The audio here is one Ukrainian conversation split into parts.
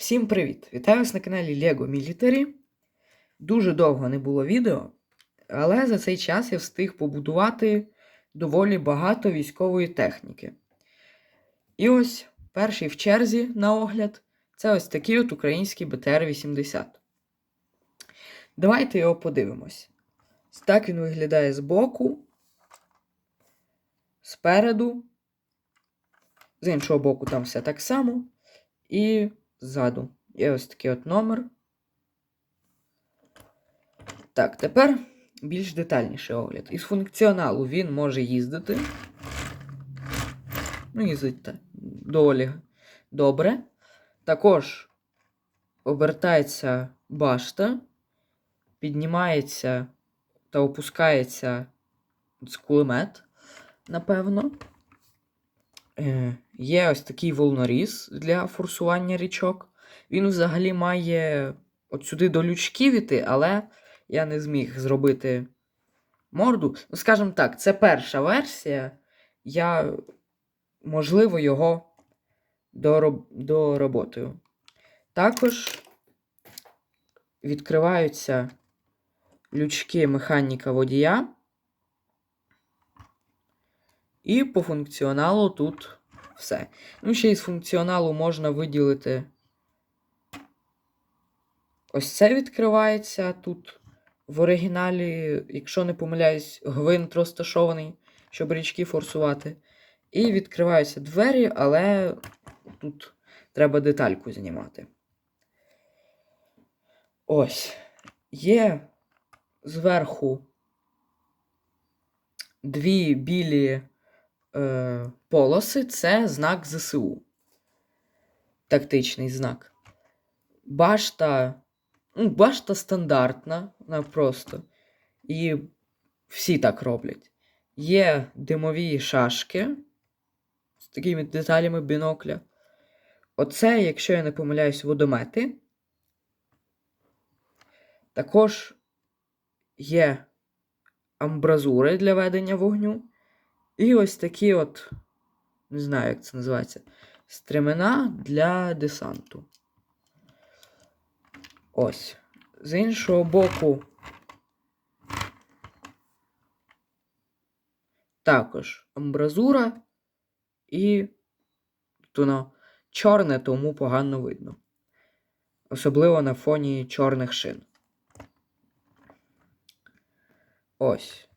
Всім привіт! Вітаю вас на каналі LEGO Military. Дуже довго не було відео, але за цей час я встиг побудувати доволі багато військової техніки. І ось перший в черзі на огляд це ось такий от український БТР-80. Давайте його подивимось. Ось Так він виглядає збоку, спереду, з іншого боку, там все так само. І ззаду є ось такий от номер. Так, тепер більш детальніший огляд. Із функціоналу він може їздити. Ну, їздить доволі добре. Також обертається башта, піднімається та опускається з кулемет, напевно. Е, Є ось такий волноріз для форсування річок. Він взагалі має от сюди до лючків іти, але я не зміг зробити морду. Ну, скажімо так, це перша версія. Я, можливо, його дороб... дороботаю. Також відкриваються лючки механіка водія. І по функціоналу тут все. Ну, ще із функціоналу можна виділити. Ось це відкривається тут. В оригіналі, якщо не помиляюсь, гвинт розташований, щоб річки форсувати. І відкриваються двері, але тут треба детальку знімати. Ось. Є зверху дві білі е, полоси це знак ЗСУ. Тактичний знак. Башта. Ну, башта стандартна, вона просто. І всі так роблять. Є димові шашки з такими деталями бінокля. Оце, якщо я не помиляюсь, водомети. Також є амбразури для ведення вогню. І ось такі от, не знаю, як це називається, стремена для десанту. Ось. З іншого боку. Також амбразура і тут воно чорне, тому погано видно. Особливо на фоні чорних шин. Ось.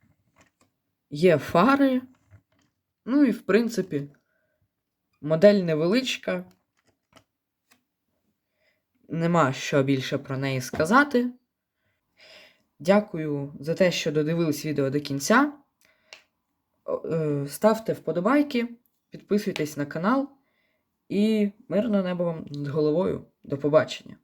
Є фари. Ну і, в принципі, модель невеличка. Нема що більше про неї сказати. Дякую за те, що додивились відео до кінця. Е, Ставте вподобайки, підписуйтесь на канал і мирного неба вам над головою. До побачення!